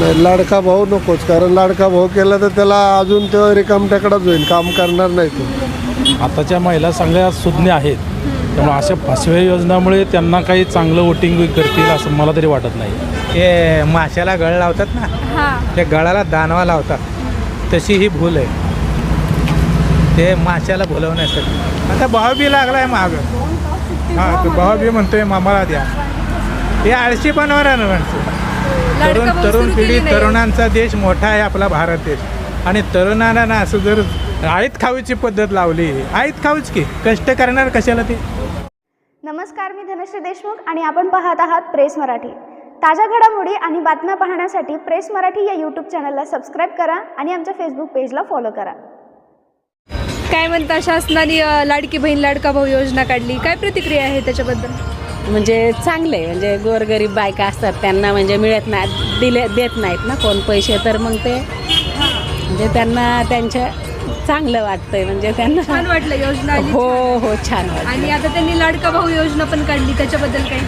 नाही लाडका भाऊ नकोच कारण लाडका भाऊ केला तर त्याला अजून तो रिकामट्याकडाच होईल काम करणार नाही तो. आताच्या महिला चांगल्या सुज्ञ आहेत त्यामुळे अशा फसव्या योजनामुळे त्यांना काही चांगलं वोटिंग करतील असं मला तरी वाटत नाही. ते माशाला गळ लावतात ना? हां. त्या गळाला दानवा लावतात. तशी ही भूल आहे. ते माशाला भुलवण्यासाठी. आता भाव बी लागलाय माग. हा तो भाव बी म्हणतोय मामाला द्या. हे आळशी बनवणार ना माणसं लाडका तरुण तरुण पिढी. तरुणांचा देश मोठा आहे आपला भारत देश. आणि तरुणांना ना असं जर आळीत खाऊची पद्धत लावली आळीत खाऊच की कष्ट करणार कशाला ते? नमस्कार मी धनश्री देशमुख आणि आपण पाहत आहात प्रेस मराठी. ताज्या घडामोडी आणि बातम्या पाहण्यासाठी प्रेस मराठी या यूट्यूब चॅनलला सबस्क्राईब करा आणि आमच्या फेसबुक पेजला फॉलो करा. काय म्हणता शासनाने लाडकी बहीण लाडका भाऊ योजना काढली? काय प्रतिक्रिया आहे त्याच्याबद्दल? म्हणजे चांगले म्हणजे गोरगरीब बायका असतात त्यांना म्हणजे मिळत नाही दिले देत नाहीत ना कोण पैसे तर मग ते म्हणजे त्यांना त्यांच्या चांगलं वाटतंय म्हणजे त्यांना छान वाटलं योजना आली. हो हो छान वाटतं आणि आता त्यांनी लाडका भाऊ योजना पण काढली त्याच्याबद्दल काही?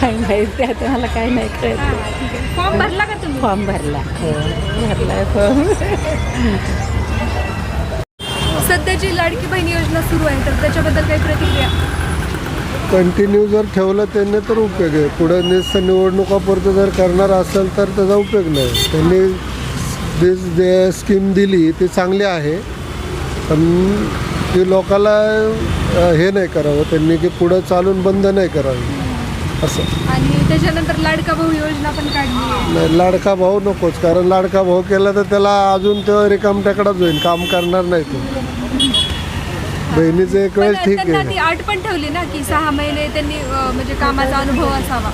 काय माहिती आता मला काय नाही कळत. फॉर्म भरला का तुम्ही? फॉर्म भरला हो भरला फॉर्म. सध्याची लाडकी बहीण योजना सुरू आहे तर त्याच्याबद्दल काही प्रतिक्रिया? कंटिन्यू जर ठेवलं त्यांनी तर उपयोग आहे. पुढे नुसतं निवडणुकापुरतं जर करणार असेल तर त्याचा उपयोग नाही. त्यांनी जे जे स्कीम दिली ती चांगली आहे. पण ती लोकाला हे नाही करावं. त्यांनी की पुढं चालून बंद नाही करावी. असं. आणि त्याच्यानंतर लाडका भाऊ योजना पण काढली आहे. नाही लाडका भाऊ नकोच. कारण लाडका भाऊ केला तर त्याला अजून तो रिकामट्याकडाच होईल काम करणार नाही तो. बहिणीचं एक वेळ पण ठीक त्यांना आहे ती अट पण ठेवली ना की सहा महिने त्यांनी अ, म्हणजे कामाचा अनुभव असावा.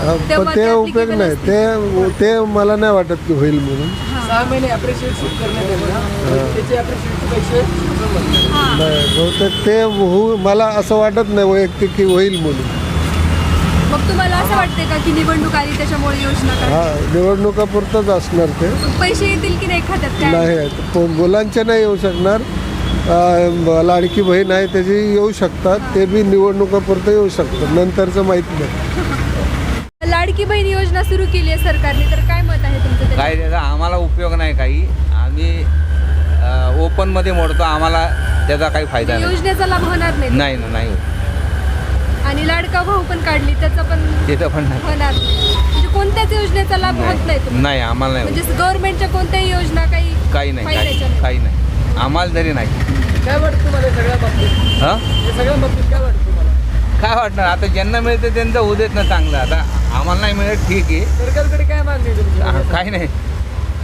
हा, तेव्हा ते ते उपयोग applicable नाही. ते ते मला नाही वाटत की होईल म्हणून. नाही बहुतेक ते होऊ मला असं वाटत नाही वैयक्तिक की होईल म्हणून. मग तुम्हाला असं वाटतंय का की निवडणूक आली त्याच्यामुळे योजना? हा निवडणुकापुरतंच असणार ते. पैसे येतील की नाही खात्यात काय? नाही प- मुलांचे नाही येऊ शकणार. लाडकी बहीण आहे त्याची येऊ शकतात. ते बी निवडणुकापुरतं येऊ शकतात. नंतरचं माहीत नाही. लाडकी बहीण योजना सुरू केली आहे सरकारने तर काय मत आहे तुमचं त्याच्यावर? काय त्याचा आम्हाला उपयोग नाही काही. आम्ही ओपनमध्ये मोडतो आम्हाला त्याचा काही फायदा नाही. योजनेचा लाभ होणार नाही? नाही ना नाही. होत. आणि लाडका भाऊ पण काढली त्याचा पण तिथं पण नाही. होणार नाही. म्हणजे कोणत्याच योजनेचा लाभ होत नाही तुम्हाला? नाही आम्हाला नाही. म्हणजे गव्हर्नमेंटच्या कोणत्याही योजना काही काही नाही फायद्याच्या नाही. काही नाही. आम्हाला तरी नाही. काय वाटतं तुम्हाला सगळ्या बाबतीत? हां? सगळ्या बाबतीत काय वाटतं तुम्हाला? काय वाटणार? आता ज्यांना मिळतं त्यांचं होऊ देत ना चांगलं. आता आम्हाला नाही मिळत ठीक आहे. सरकारकडे काय मागणी तुमची? काही नाही.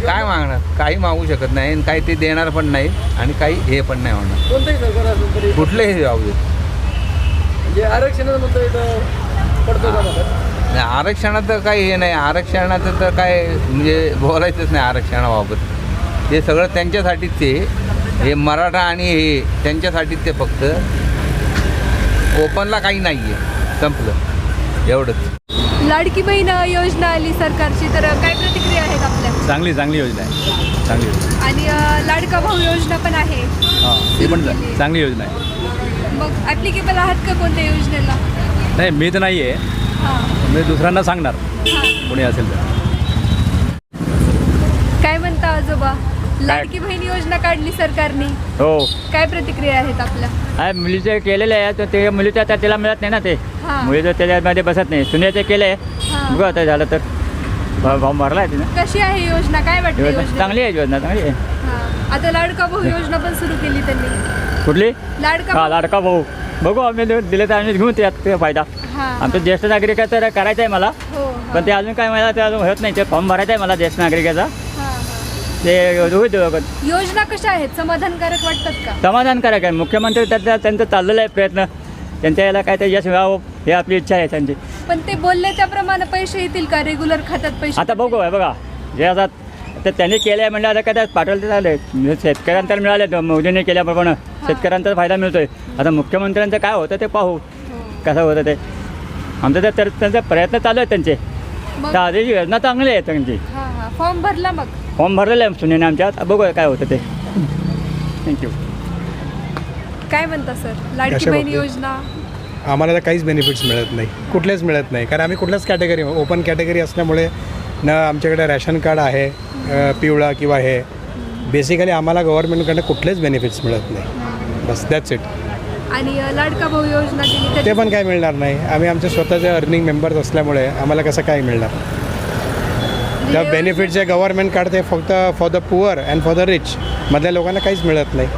काय मागणार? काही मागू शकत नाही आणि काही ते देणार पण नाही आणि काही हे पण नाही होणार. कोणतंही सरकार असेल तरी. कुठलेही जाऊ देत. म्हणजे आरक्षणाचा मुद्दा इथं पडतो का मग नाही आरक्षणाचं काही हे नाही. आरक्षणाचं तर काय म्हणजे बोलायचंच नाही आरक्षणाबाबत. ते सगळं त्यांच्यासाठीच ते हे मराठा आणि हे त्यांच्यासाठीच ते फक्त ओपनला काही नाही आहे संपलं. एवढंच. लाडकी बहीण योजना आली सरकारची तर काय प्रतिक्रिया आहेत आपल्या? चांगली चांगली योजना आहे. चांगली योजना आणि अ, लाडका भाऊ योजना पण आहे. हां ती पण चा- चांगली योजना आहे. मग ऍप्लिकेबल आहात का कोणत्या योजनेला? नाही मी तर नाही आहे हां. मी दुसऱ्यांना सांगणार. हां. कोणी असेल तर काय म्हणता आजोबा लाडकी बहीण योजना काढली सरकारने. हो. काय प्रतिक्रिया आहेत आपल्या? आहे मुलीचे केलेले आहे तर ते मुलीचं आता त्याला मिळत नाही ना ते. हां. मुलीचं त्याच्यामध्ये बसत नाही. सुनेचं केलं. आहे हां. बघू आता झालं तर. भाव भाव भरला आहे तिनं. कशी आहे योजना? काय वाटते योजना योजना चांगली आहे योजना चांगली आहे. हां. आता लाडका भाऊ योजना पण सुरू केली त्यांनी. कुठली? लाडका हा भाऊ- लाडका भाऊ. बघू आम्ही दि- दिले तर आम्ही घेऊन त्यात ते फायदा. हां. आमचं ज्येष्ठ नागरिक आहे तर करायचं आहे मला. हो हो. पण ते अजून काय मला ते अजून होत नाही. ते फॉर्म भरायचा आहे मला ज्येष्ठ नागरिकाचा. हां, हां. ते योजना कशा आहेत? समाधानकारक वाटतात का? समाधानकारक आहे मुख्यमंत्री त्यांचा त्यांचं चाललेलं आहे प्रयत्न. त्यांच्या याला काय ते यश मिळावं हे आपली इच्छा आहे त्यांची. पण ते बोलले त्याप्रमाणे पैसे येतील का? रेग्युलर खात्यात पैसे आता बघू आहे बघा. जे आता तर त्यांनी केलं आहे म्हणजे आता काय त्यात पाठवलं झालं म्हणजे शेतकऱ्यांना तर मिळाले मोदींनी केल्याप्रमाणे शेतकऱ्यांचा फायदा मिळतोय. आता मुख्यमंत्र्यांचं काय होतं ते पाहू. कसं होतं ते. आमचं तर- त्यांचे प्रयत्न चालू आहेत त्यांचे. योजना चांगली आहे त्यांची. हां हां. फॉर्म भरला मग? फॉर्म भरलेलं आहे सुनेने आमच्यात. बघू काय होतं ते. थँक्यू काय म्हणता सर? लाडकी बहीण? योजना? आम्हाला तर काहीच बेनिफिट्स मिळत नाही. कुठलेच मिळत नाही. कारण आम्ही कुठल्याच कॅटेगरी ओपन कॅटेगरी असल्यामुळे न आमच्याकडे रॅशन कार्ड आहे पिवळा किंवा हे. बेसिकली आम्हाला गव्हर्नमेंटकडनं कुठलेच बेनिफिट्स मिळत नाही. बस दॅट्स इट आणि लाडका भाऊ योजना ते पण काय मिळणार नाही. आम्ही आमचे स्वतःचे अर्निंग मेंबर्स असल्यामुळे आम्हाला कसं काय मिळणार? त्या म्हणजे बेनिफिट जे गव्हर्नमेंट काढते फक्त for the poor and for the rich मधल्या लोकांना काहीच मिळत नाही.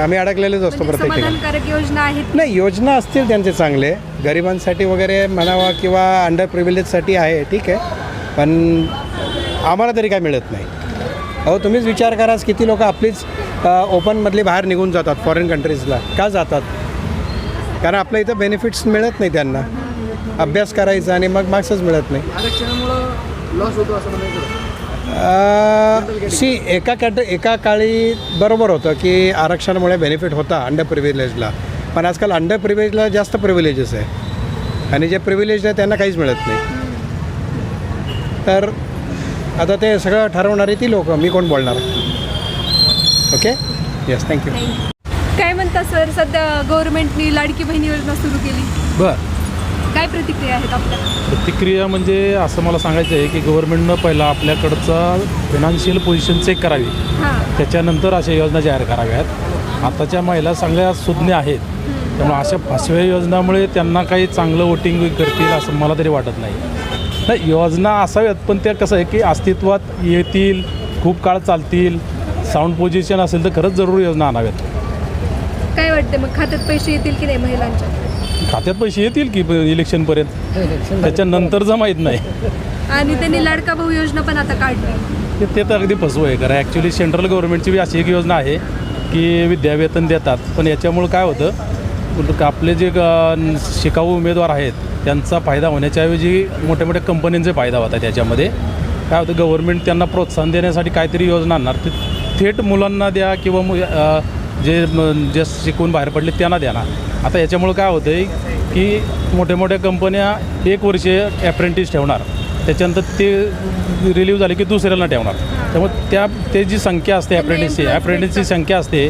आम्ही अडकलेलेच असतो म्हणजे प्रत्येक ठिकाणी. समाधानकारक योजना आहेत? नाही योजना असतील त्यांचे चांगले. गरिबांसाठी वगैरे म्हणावा किंवा अंडर प्रिव्हिलेजसाठी आहे ठीक आहे. पण आम्हाला तरी काय मिळत नाही. अहो तुम्हीच विचार करा किती लोक आपलीच ओपनमधली बाहेर निघून जातात फॉरेन कंट्रीजला का जातात? कारण आपल्या इथं बेनिफिट्स मिळत नाही त्यांना. अभ्यास करायचा आणि मग मार्क्सच मिळत नाही. सी एका कॅट एका काळी बरोबर होतं की आरक्षणामुळे बेनिफिट होता अंडर प्रिव्हिलेजला पण आजकाल अंडर प्रिव्हिलेजला जास्त प्रिव्हिलेजेस आहे. आणि जे प्रिव्हिलेज आहे त्यांना काहीच मिळत नाही. तर आता ते सगळं ठरवणारी ती लोक मी कोण बोलणार? ओके येस थँक्यू काय म्हणता सर सध्या गव्हर्नमेंटनी लाडकी बहीण योजना सुरू केली. बरं. काय प्रतिक्रिया आहेत आपल्या प्रतिक्रिया म्हणजे असं मला सांगायचं आहे की गव्हर्नमेंटनं पहिला आपल्याकडचा फिनान्शियल पोझिशन चेक करावी. हां. त्याच्यानंतर अशा योजना जाहीर कराव्यात. आताच्या महिला सगळ्या सुज्ञ आहेत. त्यामुळे अशा फसव्या योजनामुळे त्यांना काही चांगलं वोटिंग करतील असं मला तरी वाटत नाही. नाही योजना असाव्यात पण त्या कसं आहे की अस्तित्वात येतील खूप काळ चालतील साऊंड पोझिशन असेल तर खरंच जरूर योजना आणाव्यात. काय वाटते मग? खात्यात पैसे येतील की नाही महिलांच्या? खात्यात पैसे येतील की प- इलेक्शनपर्यंत. त्याच्यानंतरचं माहीत नाही. आणि त्यांनी लाडका भाऊ योजना पण आता काढली. ते ते तर अगदी फसवं आहे कारण ॲक्च्युली सेंट्रल गव्हर्नमेंटची बी अशी एक योजना आहे की विद्यावेतन देतात. पण याच्यामुळं काय होतं? आपले जे ग- शिकाऊ उमेदवार आहेत त्यांचा फायदा होण्याच्याऐवजी मोठ्या मोठ्या कंपन्यांचे फायदा होता त्याच्यामध्ये काय होतं? गव्हर्नमेंट त्यांना प्रोत्साहन देण्यासाठी काहीतरी योजना आणणार. ते थेट मुलांना द्या किंवा मु- अ, जे जे शिकून बाहेर पडले त्यांना ना. आता याच्यामुळं काय होतं आहे की मोठ्या मोठ्या कंपन्या एक वर्ष ॲप्रेंटिस ठेवणार. त्याच्यानंतर ते रिलीव्ह झाले की दुसऱ्याला ठेवणार. त्यामुळे त्या ते जी संख्या असते ॲप्रेंटिसची ॲप्रेंटिसची. संख्या असते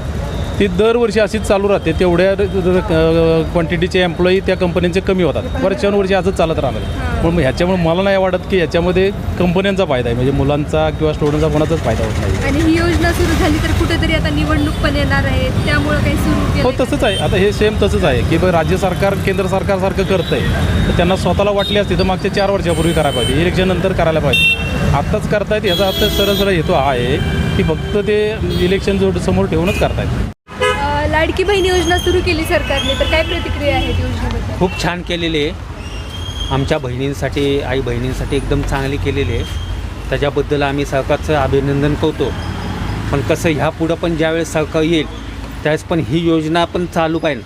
ती दरवर्षी अशीच चालू राहते. तेवढ्या क्वांटिटीचे एम्प्लॉई त्या कंपन्यांचे कमी होतात. वर्षानुवर्षी असंच चालत राहणार पण ह्याच्यामुळे मला नाही वाटत की याच्यामध्ये कंपन्यांचा फायदा आहे. म्हणजे मुलांचा किंवा स्टुडंटचा कोणाचाच फायदा होत नाही. आणि ही योजना सुरू झाली तर कुठेतरी आता निवडणूक पण येणार आहे. त्यामुळं काही सुरू हो तसंच आहे. आता हे सेम तसंच आहे की राज्य सरकार केंद्र सरकारसारखं करतं आहे तर त्यांना स्वतःला वाटली असती तर मागच्या चार वर्षापूर्वी करायला पाहिजे. इलेक्शन नंतर करायला पाहिजे. आत्ताच करतायत याचा अर्थ सरळ सरळ हेतू हा आहे की फक्त ते इलेक्शन जोड समोर ठेवूनच करतायत. अं, लाडकी बहीण योजना सुरू केली सरकारने तर काय प्रतिक्रिया आहेत योजनेबद्दल? खूप छान केलेली आहे. आमच्या बहिणींसाठी आई बहिणींसाठी एकदम चांगली केलेली आहे. त्याच्याबद्दल आम्ही सरकारचं अभिनंदन करतो. पण कसं ह्या पुढं पण ज्यावेळेस सरकार येईल त्यावेळेस पण ही योजना पण चालू पाहिजे.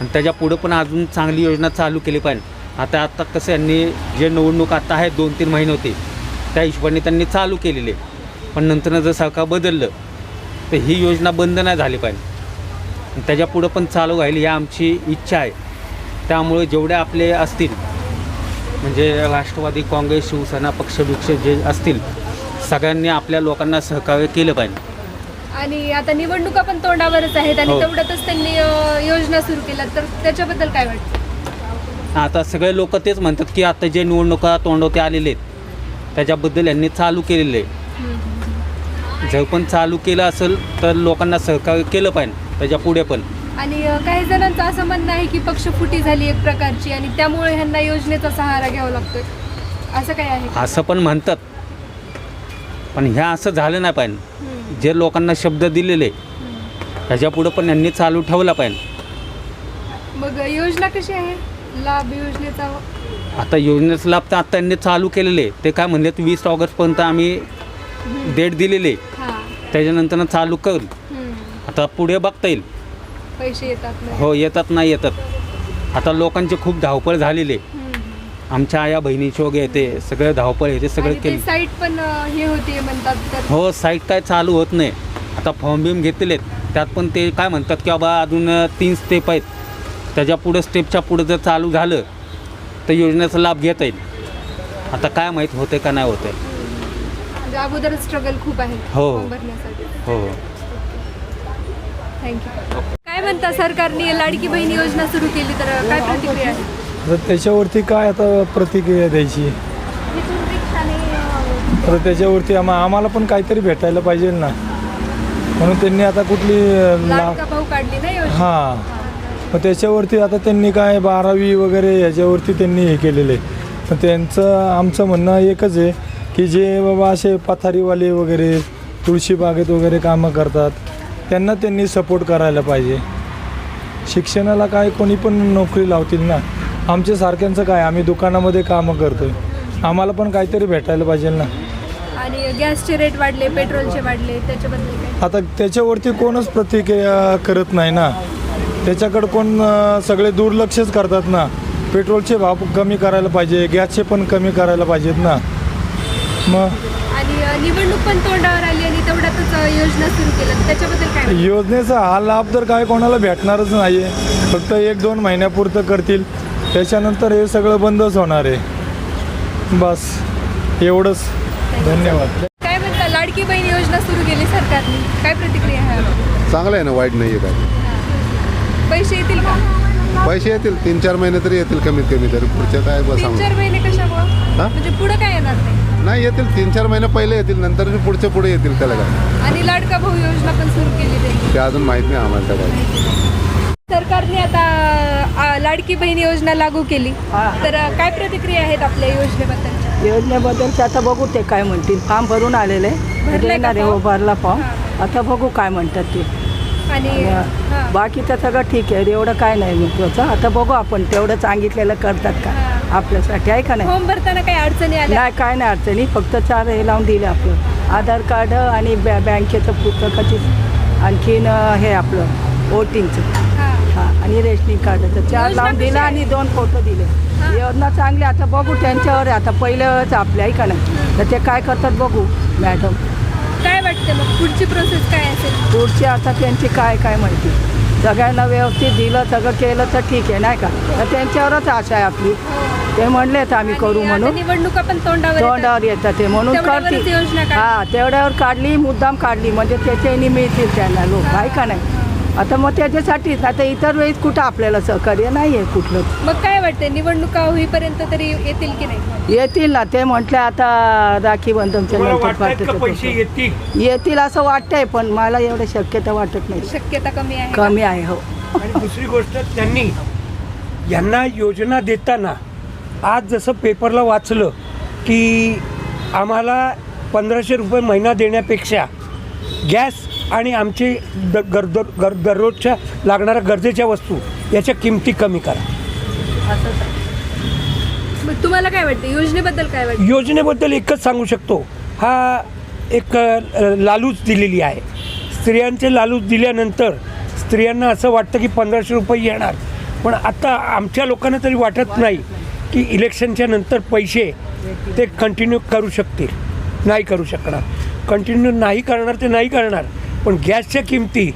आणि त्याच्या पुढं पण अजून चांगली योजना चालू केली पाहिजे. आता आता कसं यांनी जे निवडणूक आता आहे दोन तीन महिने होते. त्या हिशोबाने त्यांनी चालू केलेली. पण नंतर जर सरकार बदललं तर ही योजना बंद नाही झाली पाहिजे. त्याच्या पुढं पण चालू राहील ही आमची इच्छा आहे. त्यामुळे जेवढे आपले असतील म्हणजे राष्ट्रवादी काँग्रेस शिवसेना पक्ष वृक्ष जे असतील सगळ्यांनी आपल्या लोकांना सहकार्य केलं पाहिजे. आणि आता निवडणुका पण तोंडावरच आहेत आणि हो. तेवढ्यातच त्यांनी अं, योजना सुरू केल्या तर त्याच्याबद्दल काय वाटतं? आता सगळे लोक तेच म्हणतात की आता जे निवडणुका तोंडवते आलेले आहेत त्याच्याबद्दल यांनी चालू केलेलं आहे. जर पण चालू केलं असेल तर लोकांना सहकार्य केलं पाहिजे त्याच्या पुढे पण. आणि काही जणांचं असं म्हणणं आहे की पक्षफुटी झाली एक प्रकारची आणि त्यामुळे ह्यांना योजनेचा सहारा घ्यावा लागतोय. असं काय आहे? असं पण म्हणतात. पण ह्या असं झालं नाही पाहिजे. जे लोकांना शब्द दिलेले ह्याच्या पुढं पण यांनी चालू ठेवला पाहिजे. मग योजना कशी आहे? लाभ योजनेचा आता योजनेचा लाभ तर आता त्यांनी चालू केलेले. ते काय म्हणले वीस ऑगस्टपर्यंत आम्ही डेट दिलेली त्याच्यानंतर चालू करू. आता पुढे बघता येईल. पैसे येतात हो येतात नाही येतात. आता लोकांची खूप धावपळ झालेली. आमच्या आया बहिणीची वगैरे ते सगळे धावपळ आहे ते सगळं केलं. साईट पण हे होते म्हणतात हो साईट काय चालू होत नाही. आता फॉर्म बिम घेतलेले आहेत. त्यात पण ते काय म्हणतात की बाबा अजून तीन स्टेप आहेत. त्याच्या पुढं स्टेपच्या पुढं जर चालू झालं तर योजनेचा लाभ घेता येईल. आता काय माहीत होते का नाही होते म्हणजे अगोदर स्ट्रगल खूप आहे. हो. फॉर्म भरण्यासाठी. हो. थँक्यू काय म्हणता सरकारने लाडकी बहीण योजना सुरू केली तर काय प्रतिक्रिया आहे? तर त्याच्यावरती काय आता प्रतिक्रिया द्यायची? तर त्याच्यावरती आम्हा आम्हाला पण काहीतरी भेटायला पाहिजे ना. म्हणून त्यांनी आता कुठली अं, ला लाडका भाऊ काढली ना योजना? हां. मग त्याच्यावरती आता त्यांनी काय बारावी वगैरे याच्यावरती त्यांनी हे केलेलं. आहे तर त्यांचं आमचं म्हणणं एकच आहे की जे बाबा असे पथारीवाले वगैरे तुळशी बागेत वगैरे कामं करतात त्यांना त्यांनी सपोर्ट करायला पाहिजे. शिक्षणाला काय कोणी पण नोकरी लावतील ना. आमच्या सारख्यांचं काय आम्ही दुकानामध्ये कामं करतोय. आम्हाला पण काहीतरी भेटायला पाहिजे ना. आणि गॅसचे रेट वाढले पेट्रोलचे वाढले त्याच्याबद्दल आता त्याच्यावरती कोणच प्रतिक्रिया करत नाही ना. त्याच्याकडं कोण सगळे दुर्लक्षच करतात ना. पेट्रोलचे भाव कमी करायला पाहिजे गॅसचे पण कमी करायला पाहिजेत ना. मग? आणि निवडणूक पण तोंडावर आली आणि तेवढ्यातच योजना सुरू केल्या. त्याच्याबद्दल काय? योजनेचा हा लाभ तर काय कोणाला भेटणारच नाही आहे फक्त एक दोन महिन्यापुरतं करतील. त्याच्यानंतर हे सगळं बंदच होणार आहे. बस. एवढंच. धन्यवाद. काय म्हणता लाडकी बहीण योजना सुरू केली सरकारने? काय प्रतिक्रिया? चांगलं आहे ना वाईट नाही आहे काय? पैसे येतील का? पैसे येतील तीन चार महिने तरी येतील कमीत कमी तरी. पुढच्या काय बस तीन चार महिने कशामुळं? हा? म्हणजे पुढे काय येणार नाही? नाही येतील. तीन चार महिने पहिले येतील नंतर पुढचे पुढे येतील त्याला काय? आणि लाडका भाऊ योजना पण सुरू केली त्यांनी. ते अजून माहीत नाही आम्हाला त्या काय सरकारने आता लाडकी बहीण योजना लागू केली. तर अ, काय प्रतिक्रिया आहेत आपल्या योजनेबद्दलच्या? योजनेबद्दलचं आता बघू ते काय म्हणतील. फॉर्म भरून आलेले भरलाय का देणार आहे हो? भरला फॉर्म. हां. आता बघू काय म्हणतात ते. आणि हा. बाकीचं सगळं ठीक आहे एवढं काय नाही महत्वाचं आता बघू आपण तेवढं सांगितलेलं करतात का. आपल्यासाठी आहे का नाही फॉर्म भरताना काही अडचणी आल्या नाही काय नाही अडचणी फक्त चार हे लावून दिले आपलं आधार कार्ड आणि बॅ बँकेचं पुस्तकाची आणखीन अं, हे आपलं वोटिंगचं हा. हा आणि रेशनिंग कार्डाचं चार योजना लावून कशी दिलं? आणि दोन फोटो दिले हा. योजना चांगली आता बघू त्यांच्यावर आहे. आता पहिलंच आपल्या आहे का नाही तर ते काय करतात बघू मॅडम काय वाटतं मग? पुढची प्रोसेस काय असेल? पुढची आता त्यांची काय काय माहिती. सगळ्यांना व्यवस्थित दिलं सगळं केलं तर ठीक आहे नाही का? तर त्यांच्यावरच आशा आहे आपली. ते म्हणलेत आम्ही करू आणि आता म्हणून. निवडणुका पण तोंडावर येतात. तोंडावर येतात ते म्हणून तेवढ्यावरच करतील योजना काढ. हा तेवढ्यावर काढली मुद्दाम काढली. म्हणजे त्याच्यानी मिळतील त्यांना लोक. आहे का नाही? आता मग त्याच्यासाठीच आता इतर वेळेस कुठं आपल्याला सहकार्य नाही आहे कुठलं. मग काय वाटतं निवडणुका होईपर्यंत तरी येतील की नाही? येतील ना ते म्हटले आता राखी बंधनच्या नंतर पाठवतो. येतील? असं वाटतंय पण मला एवढं शक्यता वाटत नाही. शक्यता कमी आहे कमी आहे हो. आणि दुसरी गोष्ट त्यांनी यांना योजना देताना आज जसं पेपरला वाचलं की आम्हाला पंधराशे रुपये महिना देण्यापेक्षा गॅस आणि आमचे द गरद गर दररोजच्या लागणाऱ्या गरजेच्या वस्तू याच्या किमती कमी करा. मग तुम्हाला काय वाटतं? योजनेबद्दल काय वाटतं? योजनेबद्दल एकच सांगू शकतो. हा एक अ, लालूच दिलेली आहे. स्त्रियांचे लालूच दिल्यानंतर स्त्रियांना असं वाटतं की पंधराशे रुपये येणार. पण आता आमच्या लोकांना तरी वाटत नाही की इलेक्शनच्या नंतर पैसे ते कंटिन्यू करू शकतील. नाही करू शकणार. कंटिन्यू नाही करणार ते नाही करणार. पण गॅसच्या किमती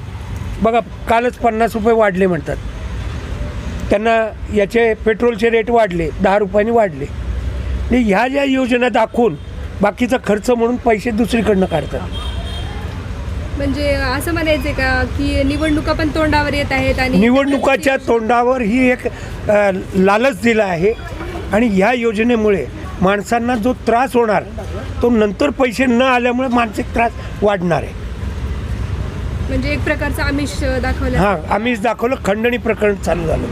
बघा कालच पन्नास रुपये वाढले म्हणतात. त्यांना याचे पेट्रोलचे रेट वाढले दहा रुपयांनी वाढले. आणि ह्या ज्या योजना दाखवून बाकीचा खर्च म्हणून पैसे दुसरीकडनं काढतात. म्हणजे असं म्हणायचं का की निवडणुका पण तोंडावर येत आहेत आणि निवडणुकाच्या तोंडावर ही एक अ, लालच दिला आहे. आणि ह्या योजनेमुळे माणसांना जो त्रास होणार तो नंतर पैसे न आल्यामुळे मानसिक त्रास वाढणार आहे. म्हणजे एक प्रकारचं आमिष दाखवलं. हां आम्हीच दाखवलं खंडणी प्रकरण चालू झालं.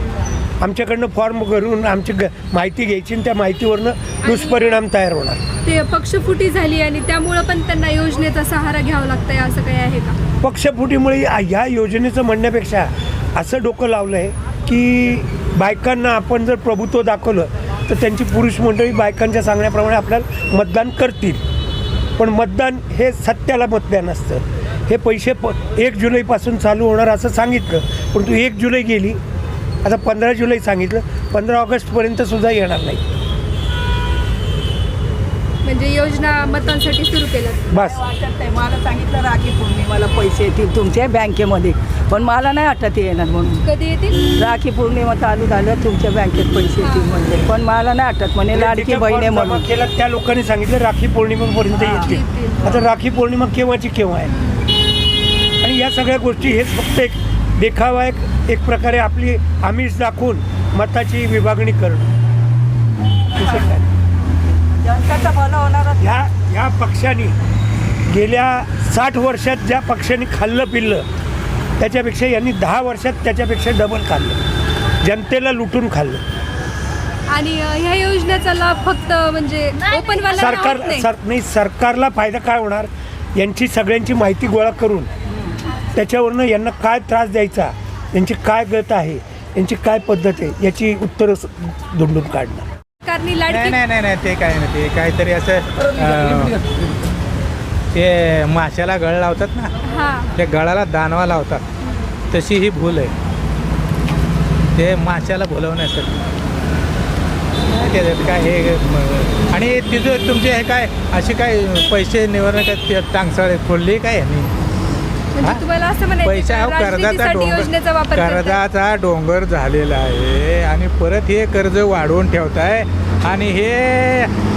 आमच्याकडनं फॉर्म भरून आमची ग माहिती घ्यायची आणि त्या माहितीवरनं दुष्परिणाम तयार होणार. ते पक्षफुटी झाली आणि त्यामुळं पण त्यांना योजनेचा सहारा घ्यावा लागतंय असं काही आहे का? पक्षफुटीमुळे या- ह्या योजनेचं म्हणण्यापेक्षा असं डोकं लावलं आहे की बायकांना आपण जर प्रभुत्व दाखवलं तर त्यांची पुरुष मंडळी बायकांच्या सांगण्याप्रमाणे आपल्याला मतदान करतील. पण मतदान हे सत्याला मतदान असतं. हे पैसे प एक जुलैपासून चालू होणार असं सांगितलं परंतु एक जुलै गेली. आता पंधरा जुलै सांगितलं पंधरा ऑगस्टपर्यंत सुद्धा येणार नाही. म्हणजे योजना मतांसाठी सुरू केल्या बस. वाटत नाही. मला सांगितलं राखी पौर्णिमाला पैसे येतील तुमच्या बँकेमध्ये पण मला नाही वाटत येणार म्हणून. कधी येतील? राखी पौर्णिमा चालू झालं तुमच्या बँकेत पैसे येतील म्हणजे पण मला नाही वाटत म्हणे लाडकी बहिणी म्हणून. केला त्या लोकांनी सांगितलं राखी पौर्णिमेपर्यंत येतील येतील. आता राखी पौर्णिमा केव्हाची केव्हा आहे? आणि या सगळ्या गोष्टी हेच फक्त एक देखावा एक एक प्रकारे आपली आमिष दाखवून मताची विभागणी करणं. दुसरं काय जनताचं भलं होणार ह्या ह्या पक्षाने गेल्या साठ वर्षात ज्या पक्षाने खाल्लं पिल्लं त्याच्यापेक्षा यांनी दहा वर्षात त्याच्यापेक्षा डबल खाल्लं. जनतेला लुटून खाल्लं. आणि ह्या योजनेचा लाभ फक्त म्हणजे ओपन सरकार सर नाही सरकारला फायदा काय होणार? यांची सगळ्यांची माहिती गोळा करून त्याच्यावरनं यांना काय त्रास द्यायचा यांची काय गत आहे यांची काय पद्धत आहे याची उत्तरं धुंडून काढणं सरकारने नाही लाडकी नाही नाही नाही ते काय नाही ते काहीतरी असं अं, ते माशाला गळ लावतात ना हा. त्या गळाला दानवा लावतात तशी ही भूल आहे. ते माशाला बोलवण्यासाठी. काय त्याच्यात काय हे म- आणि तिथं तुमचे हे काय असे काय पैसे निवडणं काय ते टांगसाळे फोडली काय यांनी? म्हणजे? तुम्हाला असं म्हणायचं पैसा कर्जाचा राजनीतीसाठी योजनेचा डोंगर वापर करताय? कर्जाचा डोंगर झालेला आहे आणि परत हे कर्ज वाढवून ठेवताय आणि हे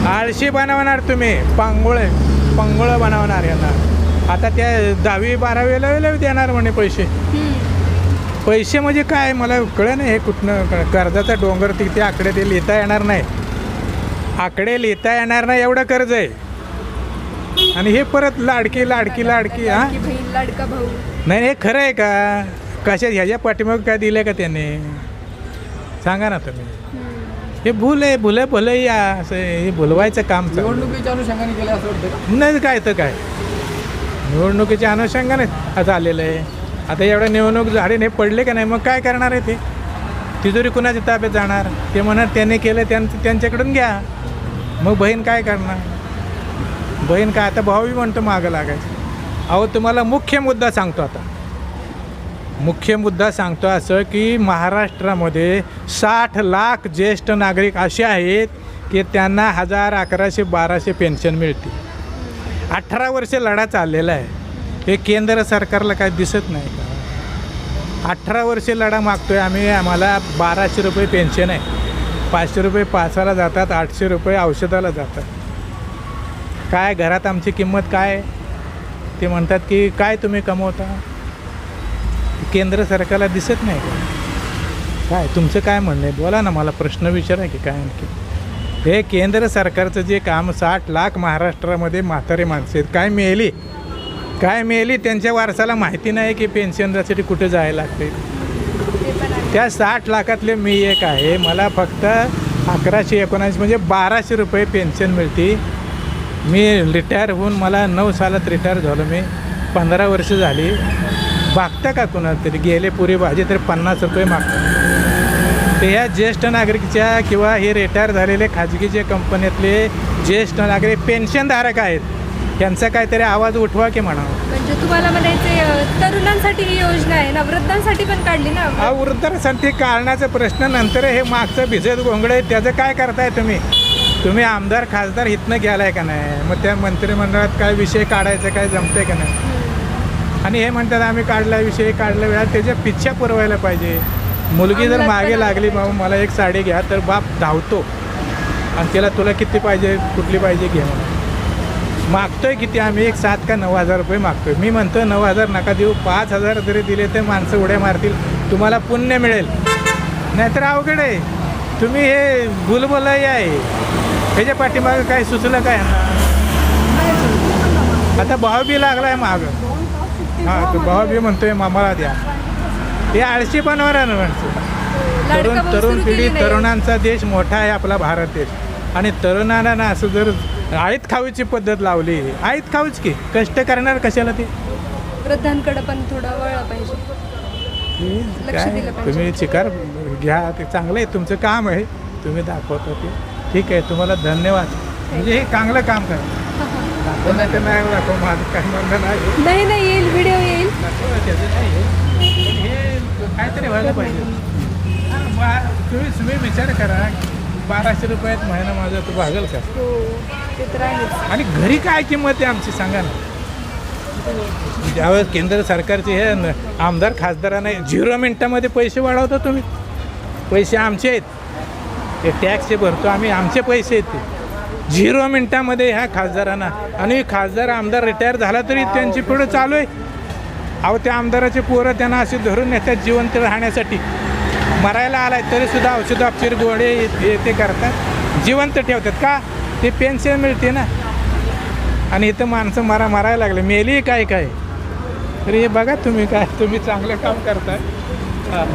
आळशी बनवणार तुम्ही पांगोळ पांगोळ बनवणार यांना आता त्या दहावी बारावीला वेळेला देणार म्हणे पैसे. पैसे म्हणजे काय मला कळ नाही हे कुठनं क- कर्जाचा डोंगर तिथे आकडे ते लिहिता येणार नाही आकडे लिहिता येणार नाही एवढं कर्ज आहे आणि हे परत लाडकी लाडकी लाडकी हां? लाडकी बहीण लाडका भाऊ. नाही हे खरं आहे का? कशा ह्याच्या पाठीमाग काय दिलं का त्याने? सांगा ना तुम्ही. हे भूल आहे भुले भले या असं हे भुलवायचं काम निवडणुकीच्या अनुषंगाने केलं असं वाटतं नाही काय तर काय. निवडणुकीच्या अनुषंगाने आता आलेलं आहे. आता एवढं निवडणूक झाडे नाही पडले का नाही मग काय करणार आहे ते? तिजोरी कुणाच्या ताब्यात जाणार? ते म्हणणार त्याने केलं त्यां त्यांच्याकडून घ्या. मग बहीण काय करणार? बहीण काय आता भाऊही म्हणतो मागं लागायचं. अहो तुम्हाला मुख्य मुद्दा सांगतो आता. मुख्य मुद्दा सांगतो असं की महाराष्ट्रामध्ये साठ लाख ज्येष्ठ नागरिक असे आहेत की त्यांना हजार अकराशे बाराशे पेन्शन मिळते अठरा वर्ष लढा चाललेला आहे. हे केंद्र सरकारला काय दिसत नाही का? अठरा वर्षे लढा मागतोय आम्ही आम्हाला बाराशे रुपये पेन्शन आहे. पाचशे रुपये पाचाला जातात आठशे रुपये औषधाला जातात. काय घरात आमची किंमत काय? ते म्हणतात की काय तुम्ही कमवता? केंद्र सरकारला दिसत नाही. का काय? तुमचं काय म्हणणं आहे? बोला ना मला प्रश्न विचारा की काय आणखी? हे केंद्र सरकारचं जे काम साठ लाख महाराष्ट्रामध्ये म्हातारे माणसं आहेत. काय मिळेली? काय मिळेली? त्यांच्या वारसाला माहिती नाही की पेन्शनसाठी कुठे जायला लागते. त्या साठ लाखातले मी एक आहे. मला फक्त अकराशे एकोणऐंशी म्हणजे बाराशे रुपये पेन्शन मिळते. मी रिटायर होऊन मला नऊ सालात रिटायर झालो. मी पंधरा वर्ष झाली. मागता का कुणाला तरी? गेले पुरी भाजी तरी पन्नास रुपये मागतात. ते ह्या ज्येष्ठ नागरिकच्या किंवा हे रिटायर झालेले खाजगी जे कंपन्यातले ज्येष्ठ नागरिक पेन्शनधारक आहेत. त्यांचा काहीतरी आवाज उठवा की म्हणावं. म्हणजे तुम्हाला म्हणायचे तरुणांसाठी ही योजना आहे ना वृद्धांसाठी पण काढली ना हा वृद्धांसाठी काढण्याचा प्रश्न नंतर हे मागचं भिजत गोंगड आहे त्याचं काय करताय तुम्ही? तुम्ही आमदार खासदार इथनं गेलाय का नाही? मग त्या मंत्रिमंडळात काय विषय काढायचं काय जमतंय का नाही? आणि हे म्हणतात आम्ही काढला विषय काढला वेळा त्याच्या पिच्छा पुरवायला पाहिजे. मुलगी जर मागे लागली भाऊ मला एक साडी घ्या तर बाप धावतो. आणि त्याला तुला किती पाहिजे कुठली पाहिजे घे म्हणून. मागतोय किती आम्ही? एक सात का नऊ हजार रुपये मागतोय. मी म्हणतो नऊ हजार नका देऊ पाच हजार जरी दिले तर माणसं उड्या मारतील तुम्हाला पुण्य मिळेल. नाहीतर अवघड आहे. तुम्ही हे भुलभुलाई आहे. ह्याच्या पाठीमागं काय सुचलं काय? आता भाव बी लागलाय माग. हां तो भाव बी म्हणतोय मामाला द्या. हे आळशी बनवणार माणसं. लाडका तरुण तरुण पिढी. तरुणांचा देश मोठा आहे आपला भारत देश. आणि तरुणांना ना असं जर आळीत खाऊची पद्धत लावली आळीत खाऊच की? कष्ट करणार कशाला ते? वृद्धांकडे पण थोडं वळलं पाहिजे. काय. तुम्ही चिकार घ्या ते चांगलं आहे तुमचं काम आहे. तुम्ही दाखवता ते. ठीक आहे तुम्हाला धन्यवाद. म्हणजे हे चांगलं काम करा. नाही दाखव माझं काय म्हणणं नाही. नाही नाही येईल व्हिडिओ येईल. नाही. पण हे काहीतरी व्हायला पाहिजे. हा, बा- तुम्ही तुम्ही विचार करा बाराशे रुपयात महिना माझा तो भागल का? हो ते तर आहेच. आणि घरी काय किंमत आहे आमची सांगा ना. ज्यावेळेस केंद्र सरकारचे हे न- आमदार खासदारांना झिरो मिनटामध्ये पैसे वाढवता तुम्ही. पैसे आमचे आहेत. ते टॅक्स हे भरतो आम्ही आमचे पैसे येते. झिरो मिनटामध्ये ह्या खासदारांना आणि खासदार आमदार रिटायर झाला तरी त्यांची पुढं चालू आहे. अहो त्या आमदाराचे पोरं त्यांना असे धरून नेतात जिवंत राहण्यासाठी. मरायला आलाय आहे तरीसुद्धा औषध उपचार गोळे हे ते करतात. जिवंत ठेवतात का? ते पेन्शन मिळते ना. आणि इथं माणसं मारा मारायला लागले. मेली काय काय? तरी हे बघा तुम्ही काय तुम्ही चांगलं काम करताय. हां.